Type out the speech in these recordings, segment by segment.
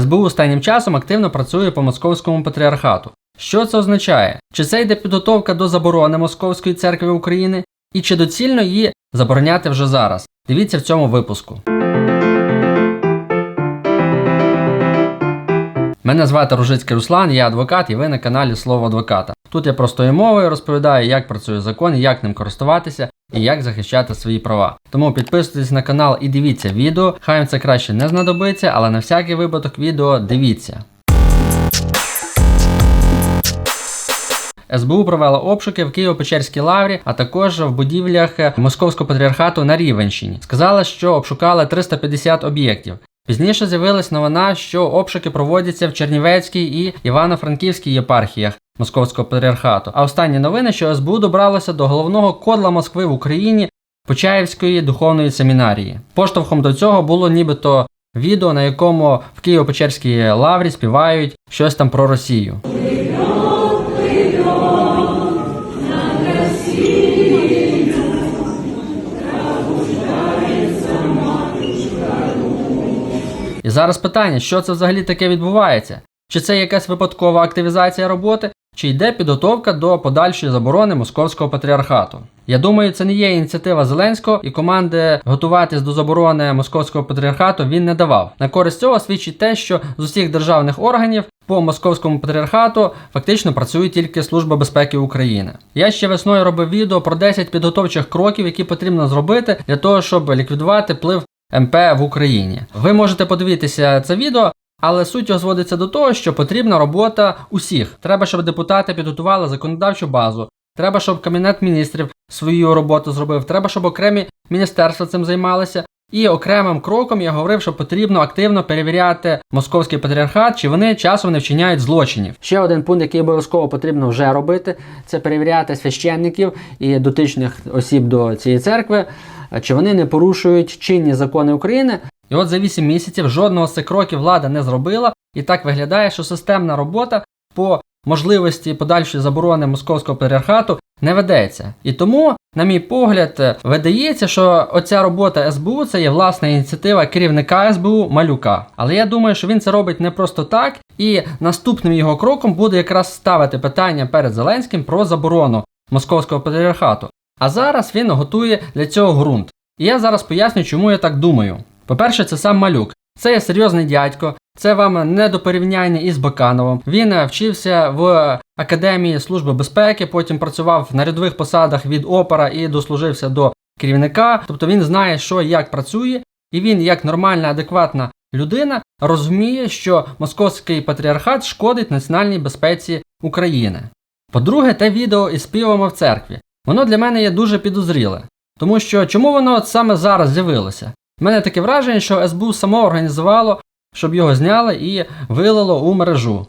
СБУ останнім часом активно працює по московському патріархату. Що це означає? Чи це йде підготовка до заборони Московської церкви України? І чи доцільно її забороняти вже зараз? Дивіться в цьому випуску. Мене звати Ружицький Руслан, я адвокат і ви на каналі Слово адвоката. Тут я простою мовою розповідаю, як працює закон, як ним користуватися і як захищати свої права. Тому підписуйтесь на канал і дивіться відео. Хай вам це краще не знадобиться, але на всякий випадок відео дивіться. СБУ провела обшуки в Києво-Печерській лаврі, а також в будівлях Московського патріархату на Рівенщині. Сказали, що обшукали 350 об'єктів. Пізніше з'явилась новина, що обшуки проводяться в Чернівецькій і Івано-Франківській єпархіях Московського патріархату. А останні новини, що СБУ добралося до головного кодла Москви в Україні Почаївської духовної семінарії. Поштовхом до цього було нібито відео, на якому в Києво-Печерській лаврі співають щось там про Росію. І зараз питання, що це взагалі таке відбувається? Чи це якась випадкова активізація роботи, чи йде підготовка до подальшої заборони московського патріархату? Я думаю, це не є ініціатива Зеленського і команди готуватись до заборони московського патріархату він не давав. На користь цього свідчить те, що з усіх державних органів по московському патріархату фактично працює тільки Служба безпеки України. Я ще весною робив відео про 10 підготовчих кроків, які потрібно зробити для того, щоб ліквідувати вплив МП в Україні. Ви можете подивитися це відео. Але суть зводиться до того, що потрібна робота усіх. Треба, щоб депутати підготували законодавчу базу. Треба, щоб кабінет міністрів свою роботу зробив. Треба, щоб окремі міністерства цим займалися. І окремим кроком я говорив, що потрібно активно перевіряти московський патріархат, чи вони часом не вчиняють злочинів. Ще один пункт, який обов'язково потрібно вже робити, це перевіряти священників і дотичних осіб до цієї церкви, чи вони не порушують чинні закони України. І от за 8 місяців жодного з цих кроків влада не зробила, і так виглядає, що системна робота по можливості подальшої заборони московського патріархату не ведеться. І тому, на мій погляд, видається, що оця робота СБУ це є власна ініціатива керівника СБУ Малюка. Але я думаю, що він це робить не просто так, і наступним його кроком буде якраз ставити питання перед Зеленським про заборону московського патріархату. А зараз він готує для цього ґрунт. І я зараз поясню, чому я так думаю. По-перше, це сам малюк. Це є серйозний дядько, це вам не до порівняння із Бакановим. Він е, вчився в Академії Служби безпеки, потім працював на рядових посадах від опера і дослужився до керівника. Тобто він знає, що і як працює, і він, як нормальна, адекватна людина, розуміє, що московський патріархат шкодить національній безпеці України. По-друге, те відео із співами в церкві. Воно для мене є дуже підозріле. Тому що чому воно саме зараз з'явилося? У мене таке враження, що СБУ само організувало, щоб його зняли і вилило у мережу.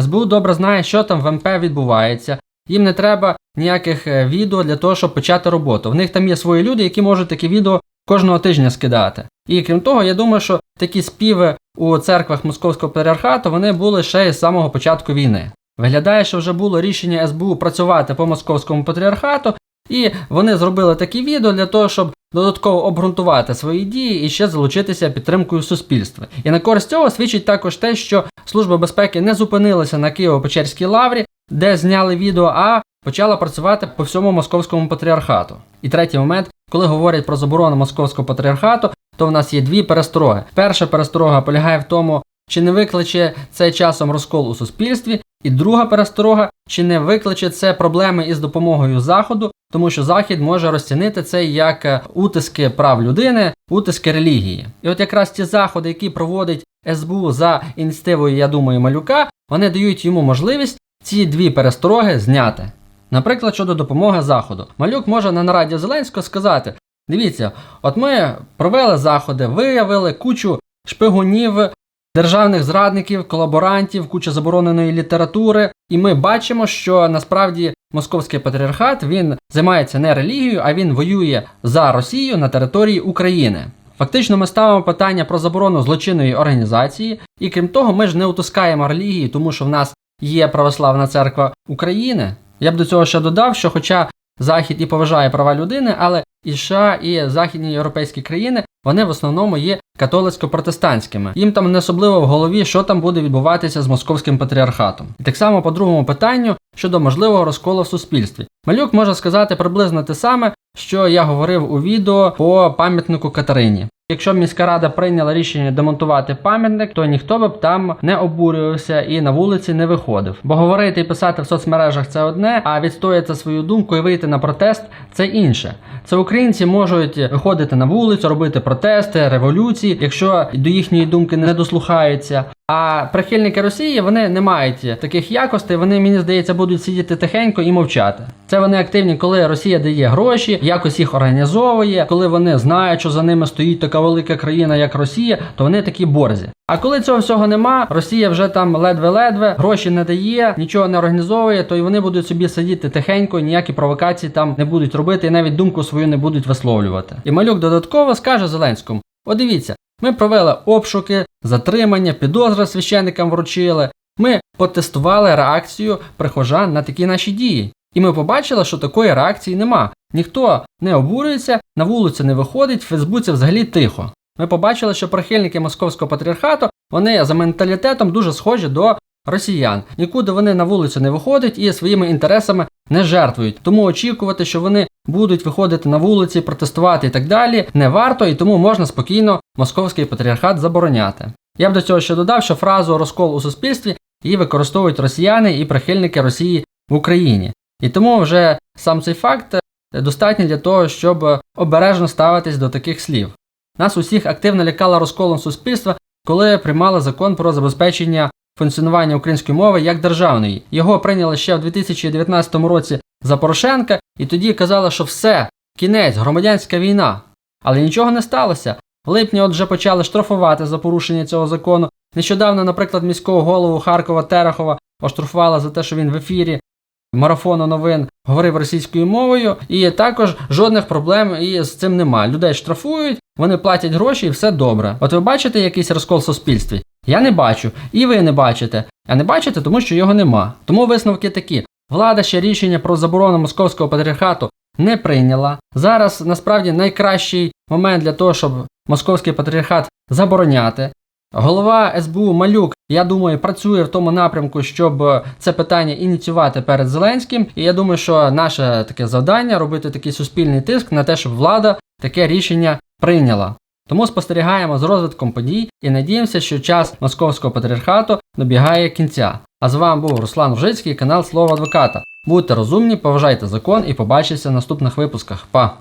СБУ добре знає, що там в МП відбувається, їм не треба ніяких е, відео для того, щоб почати роботу. В них там є свої люди, які можуть такі відео кожного тижня скидати. І крім того, я думаю, що такі співи у церквах Московського патріархату вони були ще із самого початку війни. Виглядає, що вже було рішення СБУ працювати по московському патріархату, і вони зробили такі відео для того, щоб додатково обґрунтувати свої дії і ще залучитися підтримкою суспільства. І на користь цього свідчить також те, що Служба безпеки не зупинилася на Києво-Печерській лаврі, де зняли відео, а почала працювати по всьому московському патріархату. І третій момент, коли говорять про заборону московського патріархату, то в нас є дві перестороги. Перша пересторога полягає в тому, чи не викличе це часом розкол у суспільстві, і друга пересторога, чи не викличе це проблеми із допомогою Заходу, тому що Захід може розцінити це як е, утиски прав людини, утиски релігії. І от якраз ті заходи, які проводить СБУ за ініціативою, я думаю, малюка, вони дають йому можливість ці дві перестороги зняти. Наприклад, щодо допомоги Заходу. Малюк може на нараді Зеленського сказати: дивіться, от ми провели заходи, виявили кучу шпигунів, державних зрадників, колаборантів, куча забороненої літератури, і ми бачимо, що насправді московський патріархат він займається не релігією, а він воює за Росію на території України. Фактично, ми ставимо питання про заборону злочинної організації, і крім того, ми ж не утискаємо релігії, тому що в нас є православна церква України. Я б до цього ще додав, що, хоча Захід і поважає права людини, але і США, і західні європейські країни вони в основному є католицько-протестантськими. Їм там не особливо в голові, що там буде відбуватися з московським патріархатом. І так само по другому питанню щодо можливого розколу в суспільстві. Малюк може сказати приблизно те саме, що я говорив у відео по пам'ятнику Катерині. Якщо б міська рада прийняла рішення демонтувати пам'ятник, то ніхто б там не обурювався і на вулиці не виходив. Бо говорити і писати в соцмережах це одне, а відстояти свою думку і вийти на протест це інше. Це українці можуть виходити на вулицю, робити протести, революції, якщо до їхньої думки не дослухаються. А прихильники Росії вони не мають таких якостей. Вони мені здається будуть сидіти тихенько і мовчати. Це вони активні, коли Росія дає гроші, якось їх організовує. Коли вони знають, що за ними стоїть така велика країна, як Росія, то вони такі борзі. А коли цього всього нема, Росія вже там ледве-ледве гроші не дає, нічого не організовує, то й вони будуть собі сидіти тихенько, ніякі провокації там не будуть робити, і навіть думку свою не будуть висловлювати. І малюк додатково скаже Зеленському: О, дивіться, ми провели обшуки, затримання, підозри священникам вручили. Ми потестували реакцію прихожан на такі наші дії. І ми побачили, що такої реакції нема. Ніхто не обурюється, на вулицю не виходить, в Фейсбуці взагалі тихо. Ми побачили, що прихильники московського патріархату вони за менталітетом дуже схожі до росіян. Нікуди вони на вулицю не виходять і своїми інтересами не жертвують. Тому очікувати, що вони будуть виходити на вулиці, протестувати і так далі, не варто, і тому можна спокійно московський патріархат забороняти. Я б до цього ще додав, що фразу розкол у суспільстві її використовують росіяни і прихильники Росії в Україні. І тому вже сам цей факт достатній для того, щоб обережно ставитись до таких слів. Нас усіх активно лякало розколом суспільства, коли приймали закон про забезпечення функціонування української мови як державної. Його прийняли ще в 2019 році за Порошенка, і тоді казали, що все, кінець, громадянська війна. Але нічого не сталося. В липні от вже почали штрафувати за порушення цього закону. Нещодавно, наприклад, міського голову Харкова Терехова оштрафували за те, що він в ефірі марафону новин говорив російською мовою, і також жодних проблем із цим нема. Людей штрафують, вони платять гроші і все добре. От ви бачите якийсь розкол в суспільстві? Я не бачу, і ви не бачите. А не бачите, тому що його нема. Тому висновки такі: влада ще рішення про заборону московського патріархату не прийняла. Зараз насправді найкращий момент для того, щоб московський патріархат забороняти. Голова СБУ Малюк, я думаю, працює в тому напрямку, щоб це питання ініціювати перед Зеленським. І я думаю, що наше таке завдання робити такий суспільний тиск на те, щоб влада таке рішення прийняла. Тому спостерігаємо з розвитком подій і надіємося, що час московського патріархату добігає кінця. А з вами був Руслан Вжицький, канал Слово Адвоката. Будьте розумні, поважайте закон і побачимося в наступних випусках. Па!